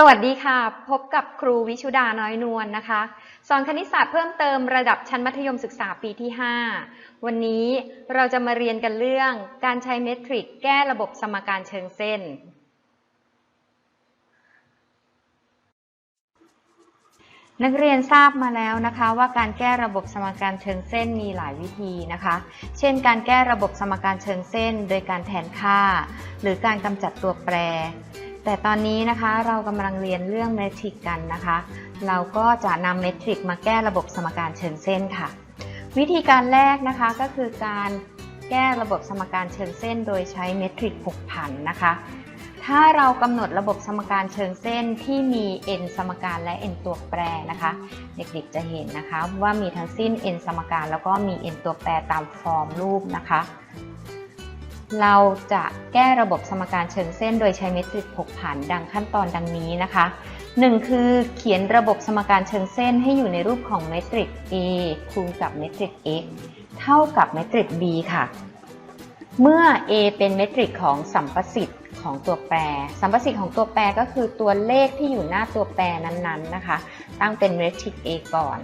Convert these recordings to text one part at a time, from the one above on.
สวัสดีค่ะ พบกับครูวิชุดาน้อยนวลนะคะ สอนคณิตศาสตร์เพิ่มเติมระดับชั้นมัธยมศึกษาปีที่ 5 วันนี้เราจะมาเรียนกันเรื่องการใช้เมทริกแก้ระบบสมการเชิงเส้น นักเรียนทราบมาแล้วนะคะว่าการแก้ระบบสมการเชิงเส้นมีหลายวิธีนะคะ เช่น การแก้ระบบสมการเชิงเส้น โดยการแทนค่า หรือการกำจัดตัวแปร แต่ตอนนี้นะคะเรากำลังเรียนเรื่องเมทริกกันนะคะ เราก็จะนำเมทริกมาแก้ระบบสมการเชิงเส้นค่ะ วิธีการแรกนะคะก็คือการแก้ระบบสมการเชิงเส้น โดยใช้เมทริกผกผันนะคะ ถ้าเรากำหนดระบบสมการเชิงเส้นที่มี n สมการและ n ตัวแปรนะคะ เด็กๆจะเห็นนะคะว่ามีทั้งสิ้น n สมการแล้วก็มี n ตัวแปรตามฟอร์มรูปนะคะ เราจะแก้ระบบสมการเชิงเส้นโดยใช้เมทริกผกผันดังขั้นตอนดังนี้นะคะ 1 คือเขียนระบบสมการเชิงเส้นให้อยู่ในรูปของเมทริก A คูณกับเมทริก x เท่ากับเมทริก b ค่ะ เมื่อ A เป็นเมทริกของสัมประสิทธิ์ของตัวแปร สัมประสิทธิ์ของตัวแปรก็คือตัวเลขที่อยู่หน้าตัวแปรนั้นๆนะคะ ตั้งเป็นเมทริก A ก่อน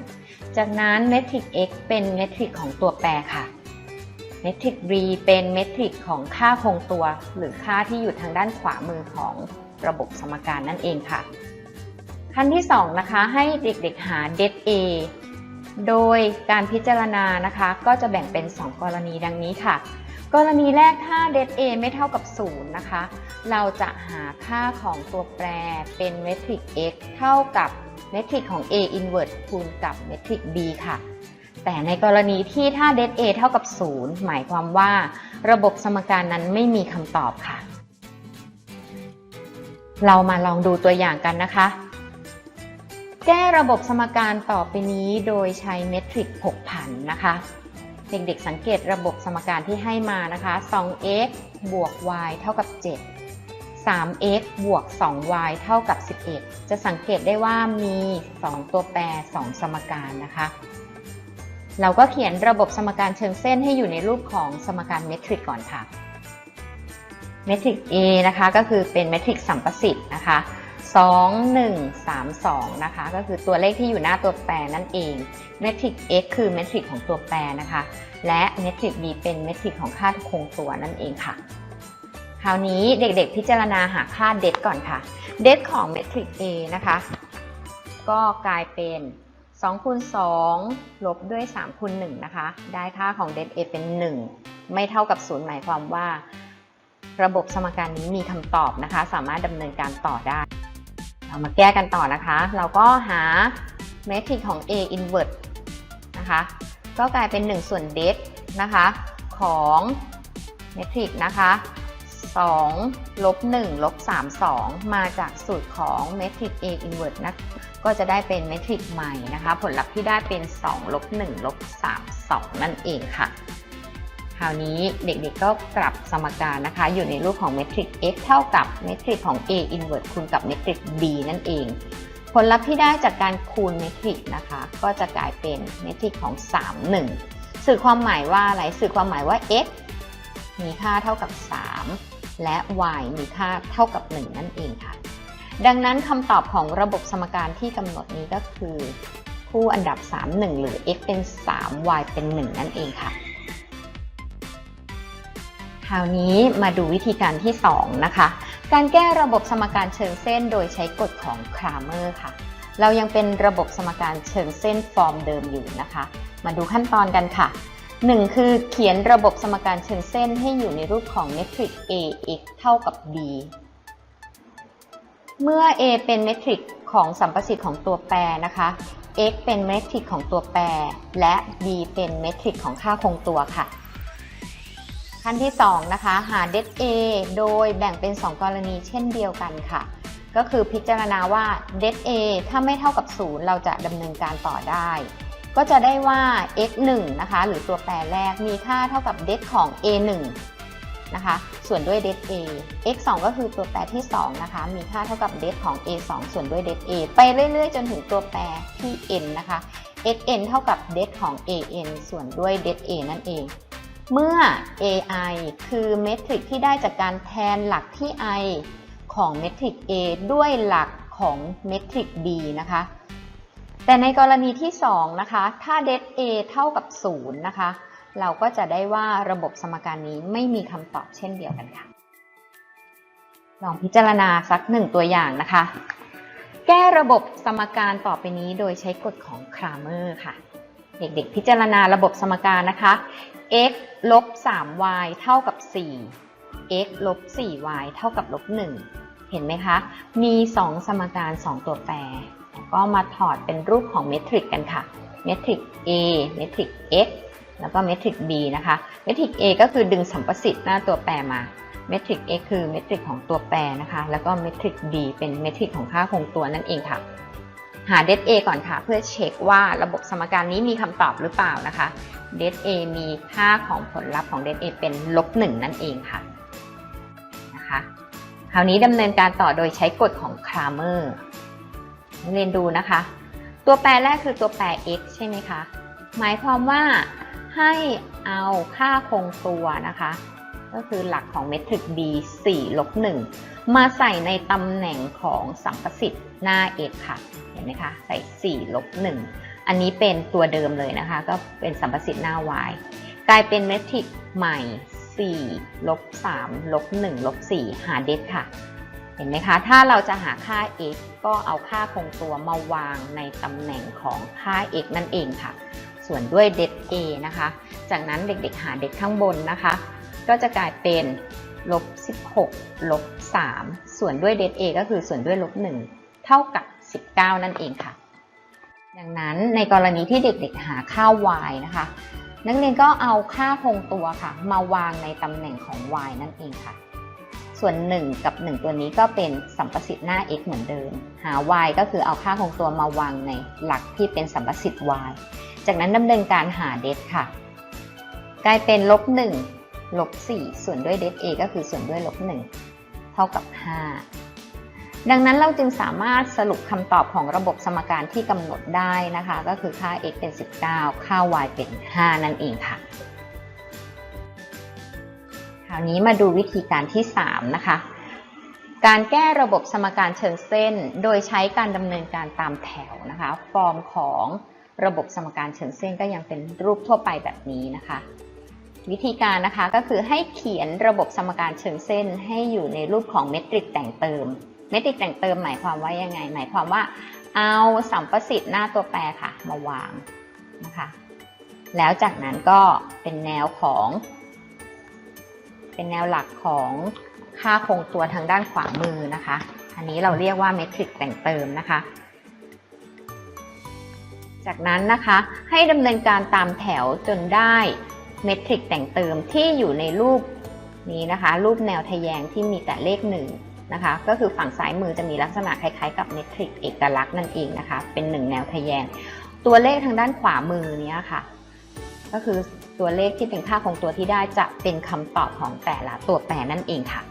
จากนั้นเมทริก x เป็นเมทริกของตัวแปรค่ะ เมทริก b เป็นเมทริกของค่าคงตัว หรือค่าที่อยู่ทางด้านขวามือของระบบสมการนั่นเองค่ะ ขั้นที่ 2 นะคะ ให้เด็กๆหา det a โดยการพิจารณานะคะ ก็จะแบ่งเป็น 2 กรณีดังนี้ค่ะ กรณีแรกถ้า det a ไม่เท่ากับ 0 นะคะ เราจะหาค่าของตัวแปรเป็นเมทริก x เท่ากับเมทริกของ a inverse คูณกับเมทริก b ค่ะ แต่ในกรณีที่ถ้า det a เท่ากับ 0 หมายความว่า ระบบสมการนั้นไม่มีคำตอบค่ะ เรามาลองดูตัวอย่างกันนะคะ แก้ระบบสมการต่อไปนี้โดยใช้เมทริกผกผันนะคะ เด็กๆสังเกตระบบสมการที่ให้มานะคะ 2x บวก y เท่ากับ 7 3x บวก 2y เท่ากับ 11 จะสังเกตได้ว่ามี 2 ตัวแปร 2 สมการนะคะ เราก็เขียนระบบสมการเชิงเส้นให้อยู่ในรูปของสมการเมทริกก่อนค่ะเมทริก A นะคะก็คือเป็นเมทริกสัมประสิทธิ์นะคะ2 1 3 2นะคะก็คือตัวเลขที่อยู่หน้าตัวแปรนั่นเองเมทริก x คือเมทริกของตัวแปรนะคะ และเมทริก b เป็นเมทริกของค่าคงตัวนั่นเองค่ะ คราวนี้เด็กๆ พิจารณาหาค่าเดทก่อนค่ะ เดทของเมทริก A นะคะ ก็กลายเป็น 2คูณ2ลบด้วย3คูณ1นะคะ ได้ค่าของเดท A เป็น 1 ไม่เท่ากับ 0 หมายความว่า ระบบสมการนี้มีคำตอบนะคะ สามารถดำเนินการต่อได้ เรามาแก้กันต่อนะคะ เราก็หาเมทริกของ A inverse นะคะ ก็กลายเป็น 1 ส่วนเดทนะคะ ของเมทริกนะคะ 2ลบ1ลบ3 2 มาจากสูตรของเมทริก A inverse นะก็จะได้เป็นเมทริกใหม่นะคะ ผลลัพธ์ที่ได้เป็น2ลบ1ลบ3 2 นั่นเองค่ะ คราวนี้เด็กๆก็กลับสมการนะคะ อยู่ในรูปของเมทริก x เท่ากับเมทริกของ a inverse คูณกับเมทริก b นั่นเอง ผลลัพธ์ที่ได้จากการคูณเมทริกนะคะ ก็จะกลายเป็นเมทริกของ 3 1 สื่อความหมายว่าอะไร สื่อความหมายว่า x มีค่าเท่ากับ 3 และ y มีค่าเท่ากับ 1 นั่นเองค่ะ ดังนั้นคำตอบของระบบสมการที่กำหนดนี้ก็คือ คู่อันดับ 3 1 หรือ x เป็น 3 y เป็น 1 นั่นเองค่ะ คราวนี้มาดูวิธีการที่ 2 นะคะ การแก้ระบบสมการเชิงเส้นโดยใช้กฎของครามเมอร์ค่ะ เรายังเป็นระบบสมการเชิงเส้นฟอร์มเดิมอยู่นะคะ มาดูขั้นตอนกันค่ะ 1 คือเขียนระบบสมการเชิงเส้นให้อยู่ในรูปของเมทริก a x เท่ากับ b เมื่อ a เป็นเมทริกของสัมประสิทธิ์ของตัวแปรนะคะ x เป็นเมทริกของตัวแปร และ b เป็นเมทริกของค่าคงตัวค่ะ ขั้นที่ 2 นะคะ หา det a โดยแบ่งเป็น 2 กรณีเช่นเดียวกันค่ะ ก็คือพิจารณาว่า det a ถ้าไม่เท่ากับ 0 เราจะดำเนินการต่อได้ ก็จะได้ว่า x 1นะคะ หรือตัวแปรแรกมีค่าเท่ากับ det ของ a 1นะคะ ส่วนด้วย det a x 2ก็คือตัวแปรที่ 2 นะคะ มีค่าเท่ากับ det ของ a 2ส่วนด้วย det a ไปเรื่อยๆ จนถึงตัวแปรที่ n นะคะ x n เท่ากับ det ของ a n ส่วนด้วย det a นั่นเอง เมื่อ AI คือเมทริกที่ได้จากการแทนหลักที่ i ของเมทริก A ด้วยหลักของเมทริก B นะคะ แต่ในกรณีที่ 2 นะคะ ถ้าเด A เท่ากับ 0 นะคะ เราก็จะได้ว่าระบบสมการนี้ไม่มีคำตอบเช่นเดียวกันค่ะ ลองพิจารณาสักหนึ่งตัวอย่างนะคะ แก้ระบบสมการต่อไปนี้โดยใช้กฎของครามเมอร์ค่ะ เด็กๆ พิจารณาระบบสมการนะคะ x ลบ 3y เท่ากับ 4 x ลบ 4y เท่ากับลบ 1 เห็นไหมคะ มี 2 สมการ 2 ตัวแปร ก็มาถอดเป็นรูปของเมทริกกันค่ะ เมทริก a เมทริก x แล้วก็เมทริก b นะคะ เมทริก a ก็คือดึงสัมประสิทธิ์หน้าตัวแปรมา เมทริก x คือเมทริกของตัวแปรนะคะ แล้วก็เมทริก b เป็นเมทริกของค่าคงตัวนั่นเองค่ะ หาเด a ก่อนค่ะ เพื่อเช็คว่าระบบสมการนี้มีคำตอบหรือเปล่านะคะเด a มีค่าของผลลัพธ์ของเด a เป็นลบหนึ่งนั่นเองค่ะนะคะ คราวนี้ดำเนินการต่อโดยใช้กฎของครามเมอร์ เรียนดูนะคะ ตัวแปรแรกคือตัวแปร x ใช่ไหมคะ หมายความว่าให้เอาค่าคงตัวนะคะ ก็คือหลักของเมทริก b 4ลบ1มาใส่ในตำแหน่งของสัมประสิทธิ์หน้า x ค่ะ เห็นไหมคะ ใส่ 4 ลบ 1 อันนี้เป็นตัวเดิมเลยนะคะ ก็เป็นสัมประสิทธิ์หน้า y กลายเป็นเมทริกใหม่ 4 ลบ 3 ลบ 1 ลบ 4 หาเดฟค่ะ เห็นไหมคะ ถ้าเราจะหาค่า x ก็เอาค่าคงตัวมาวางในตำแหน่งของค่า x นั่นเองค่ะ ส่วนด้วยเด a นะคะ จากนั้นเด็กๆหาเดข้างบนนะคะ ก็จะกลายเป็นลบ 16 ลบ 3 ส่วนด้วยเด a ก็คือส่วนด้วยลบ 1 เท่ากับ 19 นั่นเองค่ะ ดังนั้นในกรณีที่เด็กๆหาค่า y นะคะ นักเรียนก็เอาค่าคงตัวค่ะ มาวางในตำแหน่งของ y นั่นเองค่ะ ส่วน 1 กับ 1 ตัวนี้ก็เป็นสัมประสิทธิ์หน้า x เหมือนเดิม หา y ก็คือเอาค่าคงตัวมาวางในหลักที่เป็นสัมประสิทธิ์ y จากนั้นดำเนินการหาเดทค่ะ กลายเป็นลบ1ลบ4ส่วนด้วยเดท a ก็คือส่วนด้วยลบ1เท่ากับ 5 ดังนั้นเราจึงสามารถสรุปคำตอบของระบบสมการที่กำหนดได้นะคะ ก็คือค่า x เป็น 19 ค่า y เป็น 5 นั่นเองค่ะ ราวนี้มาดูวิธีการที่ 3 นะคะ การแก้ระบบสมการเชิงเส้น โดยใช้การดำเนินการตามแถวนะคะ ฟอร์มของระบบสมการเชิงเส้นก็ยังเป็นรูปทั่วไปแบบนี้นะคะ วิธีการนะคะก็คือให้เขียนระบบสมการเชิงเส้น ให้อยู่ในรูปของเมตริกแต่งเติม เมตริกแต่งเติมหมายความว่ายังไง หมายความว่าเอาสัมประสิทธิ์หน้าตัวแปรค่ะมาวางนะคะ แล้วจากนั้นก็เป็นแนวของ เป็นแนวหลักของค่าคงตัวทางด้านขวามือนะคะ อันนี้เราเรียกว่าเมตริกแต่งเติมนะคะ จากนั้นนะคะให้ดำเนินการตามแถวจนได้เมตริกแต่งเติมที่อยู่ในรูปนี้นะคะ รูปแนวทะแยงที่มีแต่เลขหนึ่งนะคะ ก็คือฝั่งซ้ายมือจะมีลักษณะคล้ายๆกับเมตริกเอกลักษณ์นั่นเองนะคะ เป็นหนึ่งแนวทะแยง ตัวเลขทางด้านขวามือเนี้ยค่ะ ก็คือ ตัวเลขที่เป็นค่าคงตัวที่ได้จะเป็นคำตอบของแต่ละตัวแปรนั่นเองค่ะ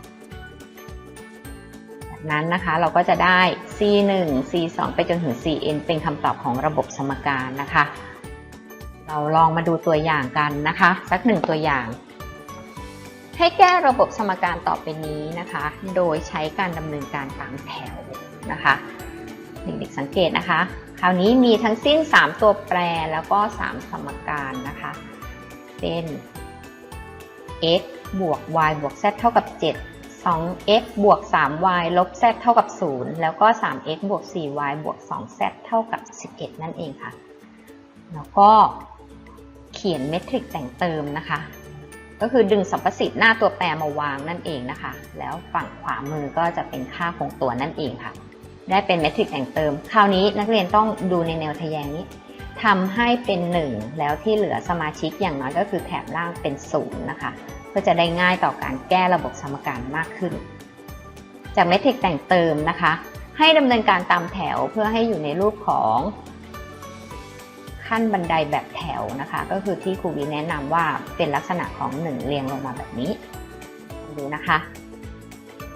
จากนั้นนะคะเราก็จะได้ c1 c2 ไปจนถึง cn เป็นคำตอบของระบบสมการนะคะ เราลองมาดูตัวอย่างกันนะคะ สักหนึ่งตัวอย่าง ให้แก้ระบบสมการต่อไปนี้นะคะ โดยใช้การดำเนินการตามแถวนะคะเด็กๆสังเกตนะคะ คราวนี้มีทั้งสิ้น 3 ตัวแปรแล้วก็ 3 สมการนะคะ เป็น x บวก y บวก z เท่ากับ 7 2x บวก 3y ลบ z เท่ากับ 0 แล้วก็ 3x บวก 4y บวก 2z เท่ากับ 11 นั่นเองค่ะ แล้วก็เขียนเมทริกแต่งเติมนะคะ ก็คือดึงสัมประสิทธิ์หน้าตัวแปรมาวางนั่นเองนะคะ แล้วฝั่งขวามือก็จะเป็นค่าคงตัวนั่นเองค่ะ ได้เป็นเมทริกแต่งเติม คราวนี้นักเรียนต้องดูในแนวทแยงนี้ ทำให้เป็น 1 แล้วที่เหลือสมาชิกอย่างน้อยก็คือแถบล่างเป็น0นะคะเพื่อจะได้ง่ายต่อการแก้ระบบสมการมากขึ้น จากเมทริกแต่งเติมนะคะ ให้ดำเนินการตามแถวเพื่อให้อยู่ในรูปของขั้นบันไดแบบแถวนะคะ ก็คือที่ครูวีแนะนำว่าเป็นลักษณะของ 1 เรียงลงมาแบบนี้ดูนะคะ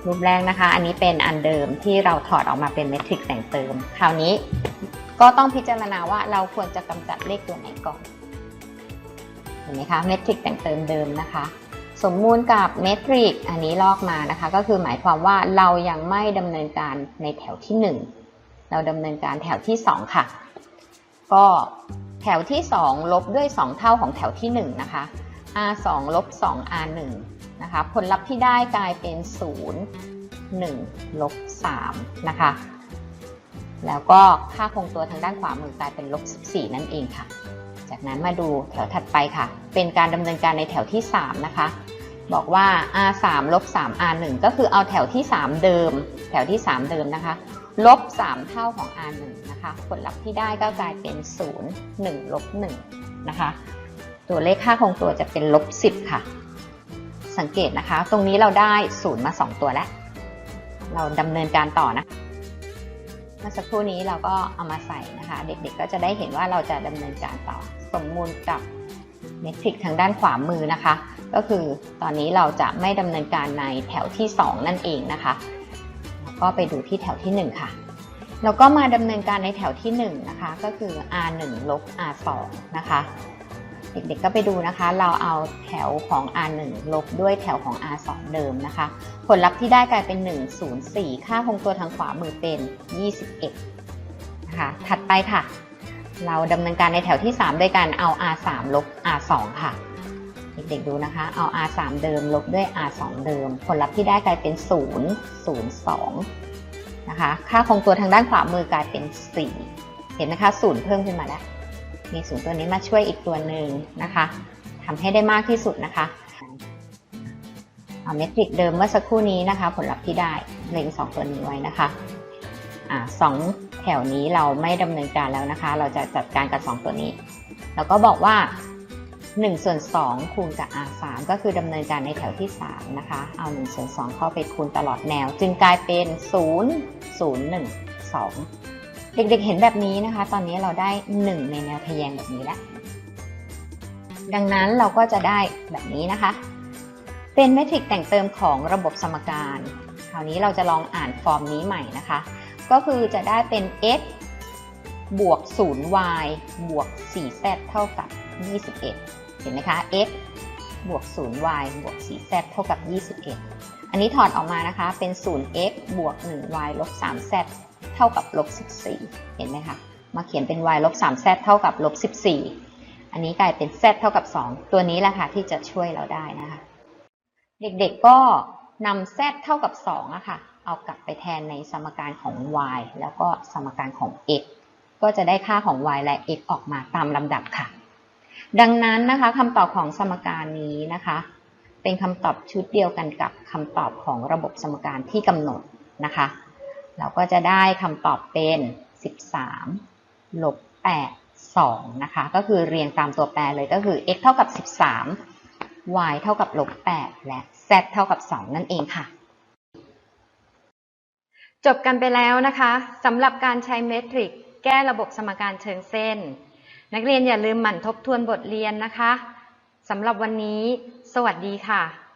รูปแรกนะคะ อันนี้เป็นอันเดิมที่เราถอดออกมาเป็นเมทริกแต่งเติม คราวนี้ ก็ต้องพิจารณาว่าเราควรจะกำจัดเลขตัวไหนก่อนเห็นไหมคะเมทริกแต่งเติมเดิมนะคะ สมมูลกับเมทริกอันนี้ลอกมานะคะ ก็คือหมายความว่าเรายังไม่ดำเนินการในแถวที่เราดำเนินการแถวที่ 2 ค่ะ ก็แถวที่ 2 ลบด้วย 2 เท่าของแถวที่ 1 นะคะ r 2ลบ2 r 1นะคะ ผลลัพธ์ที่ได้กลายเป็น 0 1ลบ3นะคะ แล้วก็ค่าคงตัวทางด้านขวามือกลายเป็นลบ 14 นั่นเองค่ะ จากนั้นมาดูแถวถัดไปค่ะ เป็นการดำเนินการในแถวที่ 3 นะคะ บอกว่า r 3ลบ3 r 1ก็คือเอาแถวที่ 3 เดิม แถวที่ 3 เดิมนะคะ ลบ 3 เท่าของ r 1นะคะ ผลลัพธ์ที่ได้ก็กลายเป็น 0 1ลบ1นะคะ ตัวเลขค่าคงตัวจะเป็นลบ 10 ค่ะ สังเกตนะคะ ตรงนี้เราได้ 0 มา 2 ตัวแล้ว เราดำเนินการต่อนะ มื่อสักครู่นี้เราก็เอามาใส่นะคะ เด็กๆก็จะได้เห็นว่าเราจะดำเนินการต่อสมมูลกับเมทริกทางด้านขวามือนะคะ ก็คือตอนนี้เราจะไม่ดำเนินการในแถวที่ 2 นั่นเองนะคะแล้วก็ไปดูที่แถวที่ 1 ค่ะแล้วก็มาดำเนินการในแถวที่ 1 นะคะ ก็คือ r 1 ลบ r 2 นะคะ ด็กๆก็ไปดูนะคะ เราเอาแถวของ r 1 ลบด้วยแถวของ r 2 เดิมนะคะ ผลลัพธ์ที่ได้กลายเป็น 104 ค่าคงตัวทางขวามือเป็น 21นะคะถัดไปค่ะ เราดำเนินการในแถวที่3โดยการเอา r 3 ลบ r 2 ค่ะ เด็กๆดูนะคะ เอา r 3 เดิมลบด้วย r 2 เดิม ผลลัพธ์ที่ได้กลายเป็น 0 0 2นะคะ ค่าคงตัวทางด้านขวามือกลายเป็น 4 เห็นไหมคะ 0 เพิ่มขึ้นมาแล้ว มีศูนย์ตัวนี้มาช่วยอีกตัวหนึ่งนะคะทำให้ได้มากที่สุดนะคะเอาเมตริกเดิมเมื่อสักครู่นี้นะคะ ผลลัพธ์ที่ได้เล็งสองตัวนี้ไว้นะคะอ่าสองแถวนี้เราไม่ดำเนินการแล้วนะคะ เราจะจัดการกับ 2 ตัวนี้ แล้วก็บอกว่า1ส่วน2คูณกับ r 3ก็คือดำเนินการในแถวที่ 3 นะคะ เอา1ส่วน2เข้าไปคูณตลอดแนว จึงกลายเป็น 0 0 1 2 เด็กๆเห็นแบบนี้นะคะ ตอนนี้เราได้ 1 ในแนวทะแยงแบบนี้แล้วดังนั้นเราก็จะได้แบบนี้นะคะ เป็นเมทริกแต่งเติมของระบบสมการ คราวนี้เราจะลองอ่านฟอร์มนี้ใหม่นะคะ ก็คือจะได้เป็น x บวก 0y บวก 4z เท่ากับ 21 เห็นไหมคะ x บวก 0y บวก 4z เท่ากับ 21 อันนี้ถอดออกมานะคะ เป็น 0x บวก 1y ลบ 3z เท่ากับลบ14 เห็นไหมคะ มาเขียนเป็น y ลบ 3z เท่ากับลบ14 อันนี้กลายเป็น z เท่ากับ 2 ตัวนี้แหละค่ะที่จะช่วยเราได้นะคะ เด็กๆก็นำ z เท่ากับ2อะค่ะเอากลับไปแทนในสมการของ y แล้วก็สมการของ x ก็จะได้ค่าของ y และ x ออกมาตามลำดับค่ะ ดังนั้นนะคะคำตอบของสมการนี้นะคะ เป็นคำตอบชุดเดียวกันกับคำตอบของระบบสมการที่กำหนดนะคะ เราก็จะได้คำตอบเป็น 13ลบ8 2 นะคะ ก็คือเรียงตามตัวแปรเลยก็คือ x เท่ากับ 13 y เท่ากับลบ8และ z เท่ากับ 2 นั่นเองค่ะ จบกันไปแล้วนะคะสำหรับการใช้เมทริกแก้ระบบสมการเชิงเส้น นักเรียนอย่าลืมหมั่นทบทวนบทเรียนนะคะสำหรับวันนี้ สวัสดีค่ะ